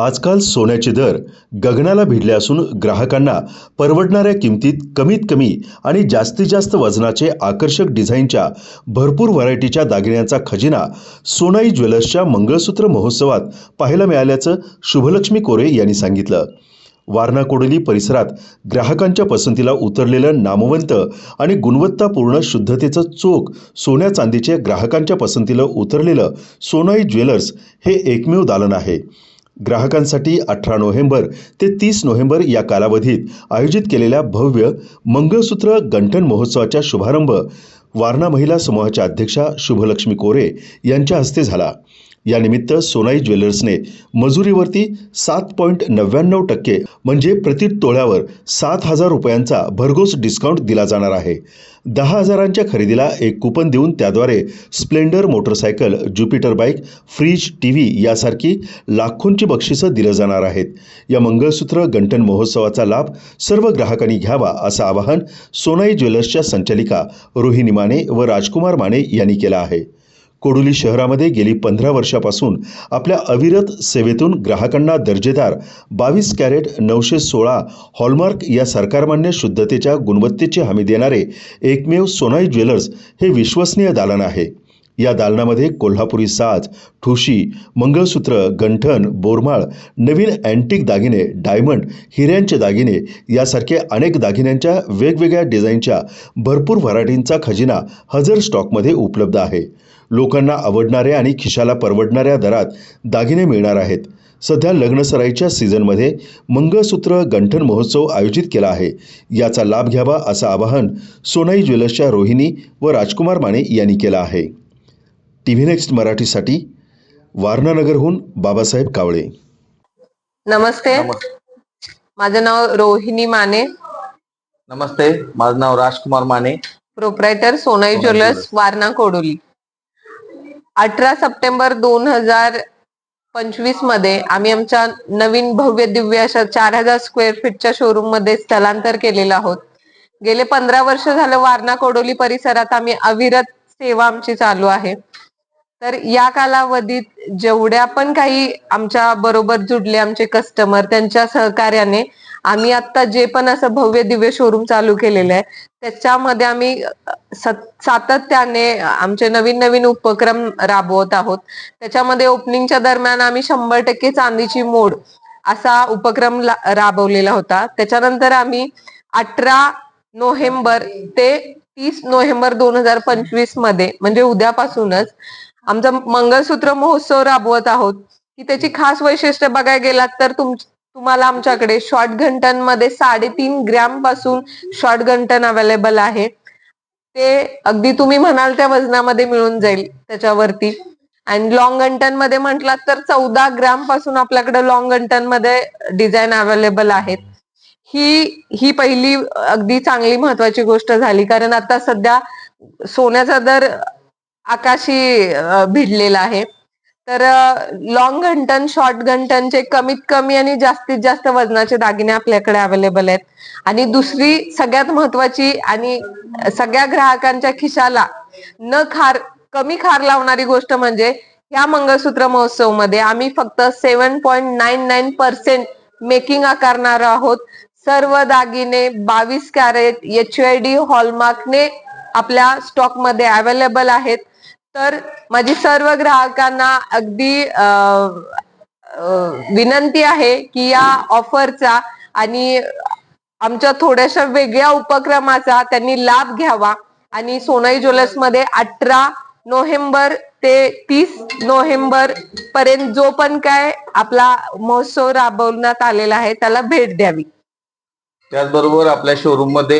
आजकाल सोन्याचे दर गगनाला भिडले असून ग्राहकांना परवडणाऱ्या किमतीत कमीत कमी आणि जास्तीत जास्त वजनाचे आकर्षक डिझाईनच्या भरपूर व्हरायटीच्या दागिन्यांचा खजिना सोनाई ज्वेलर्सच्या मंगळसूत्र महोत्सवात पाहायला मिळाल्याचं शुभलक्ष्मी कोरे यांनी सांगितलं. वारणा कोडोली परिसरात ग्राहकांच्या पसंतीला उतरलेलं नामवंत आणि गुणवत्तापूर्ण शुद्धतेचं चोख सोन्या चांदीचे ग्राहकांच्या पसंतीला उतरलेलं सोनाई ज्वेलर्स हे एकमेव दालन आहे. ग्राहकांसाठी अठरा नोव्हेंबर ते तीस नोव्हेंबर या कालावधीत आयोजित केलेल्या भव्य मंगळसूत्र गंठन महोत्सवाचा शुभारंभ वारणा महिला समूहाच्या अध्यक्षा शुभलक्ष्मी कोरे यांच्या हस्ते झाला. यानिमित्त सोनाई ज्वेलर्सने मजुरीवरती सात पॉईंट नव्याण्णव टक्के म्हणजे प्रति तोळ्यावर सात हजार रुपयांचा भरघोस डिस्काउंट दिला जाणार आहे. दहा हजारांच्या खरेदीला एक कुपन देऊन त्याद्वारे Splendor motorcycle Jupiter bike fridge T V यासारखी लाखोंची बक्षिसं दिलं जाणार आहेत. या मंगळसूत्र गंठन महोत्सवाचा लाभ सर्व ग्राहकांनी घ्यावा असं आवाहन सोनाई ज्वेलर्सच्या संचालिका रोहिणी माने व राजकुमार माने यांनी केलं आहे. कोडोली शहरामध्ये गेली पंधरा वर्षापासून आपल्या अविरत सेवेतून ग्राहकांना दर्जेदार बावीस कॅरेट नऊशे सोळा हॉलमार्क या सरकारमान्य शुद्धतेच्या गुणवत्तेची हमी देणारे एकमेव सोनाई ज्वेलर्स हे विश्वसनीय दालन आहे. या दालनामध्ये कोल्हापुरी साज ठुशी मंगळसूत्र गंठन बोरमाळ नवीन अँटिक दागिने डायमंड हिऱ्यांचे दागिने यासारखे अनेक दागिन्यांच्या वेगवेगळ्या डिझाईनच्या भरपूर व्हरायटींचा खजिना हजर स्टॉकमध्ये उपलब्ध आहे. लोकांना आवडणाऱ्या आणि खिशाला परवडणाऱ्या दरात दागिने मिळणार आहेत. सध्या लग्नसराईच्या सीझनमध्ये मंगळसूत्र गंठन महोत्सव आयोजित केला आहे. याचा लाभ घ्यावा असं आवाहन सोनाई ज्वेलर्सच्या रोहिणी व राजकुमार माने यांनी केलं आहे. टी व्ही नेक्स्ट मराठीसाठी वारणानगरहून बाबासाहेब कावळे. नमस्ते. माझं नाव रोहिणी माने. नमस्ते. माझं नाव Rajkumar Mane. Proprietor Sonai jewellers. Warna Kodoli. अठरा सप्टेंबर दोन हजार पंचवीसमध्ये आम्ही आमच्या नवीन भव्य दिव्य अशा चार हजार स्क्वेअर फीटच्या शोरूममध्ये स्थलांतर केलेलं आहोत. गेले पंधरा वर्ष झालं वारणा कोडोली परिसरात आम्ही अविरत सेवा आमची चालू आहे. तर या कालावधीत जेवढ्या पण काही आमच्या बरोबर जुडले आमचे कस्टमर त्यांच्या सहकार्याने आम्ही आता जे पण असं भव्य दिव्य शोरूम चालू केलेलं आहे त्याच्यामध्ये आम्ही सातत्याने आमचे नवीन नवीन उपक्रम राबवत आहोत. त्याच्यामध्ये ओपनिंगच्या दरम्यान आम्ही शंभर टक्के चांदीची मोड असा उपक्रम राबवलेला होता. त्याच्यानंतर आम्ही अठरा नोव्हेंबर ते तीस नोव्हेंबर दोन हजार पंचवीसमध्ये म्हणजे उद्यापासूनच आमचा मंगळसूत्र महोत्सव राबवत आहोत. की त्याची खास वैशिष्ट्य बघायला गेलात तर तुम तुम्हाला आमच्याकडे शॉर्ट घंटनमध्ये साडेतीन ग्रॅमपासून शॉर्ट घंटन अवेलेबल आहे. ते अगदी तुम्ही म्हणाल त्या वजनामध्ये मिळून जाईल त्याच्यावरती. आणि लॉंग घंटनमध्ये म्हटलात तर चौदा ग्रॅमपासून आपल्याकडे लॉंग घंटनमध्ये डिझाईन अवेलेबल आहेत. ही ही पहिली अगदी चांगली महत्वाची गोष्ट झाली. कारण आता सध्या सोन्याचा दर आकाशी भिडलेला आहे. तर लॉंग घंटन शॉर्ट घंटनचे कमीत कमी आणि जास्तीत जास्त वजनाचे दागिने आपल्याकडे अवेलेबल आहेत. आणि दुसरी सगळ्यात महत्वाची आणि सगळ्या ग्राहकांच्या खिशाला न खार कमी खार लावणारी गोष्ट म्हणजे ह्या मंगळसूत्र महोत्सवमध्ये आम्ही फक्त seven point nine nine percent making आकारणार आहोत. सर्व दागिने बावीस कॅरेट एच आय डी हॉलमार्कने आपल्या स्टॉकमध्ये अवेलेबल आहेत. तर माझी सर्व ग्राहकांना अगदी विनंती आहे की या ऑफरचा आणि आमच्या थोड्याशा वेगळ्या उपक्रमाचा त्यांनी लाभ घ्यावा. आणि सोनाई ज्वेलर्समध्ये अठरा नोव्हेंबर ते तीस नोव्हेंबर पर्यंत जो पण काय आपला महोत्सव राबवण्यात आलेला आहे त्याला भेट द्यावी. त्याचबरोबर आपल्या शोरूममध्ये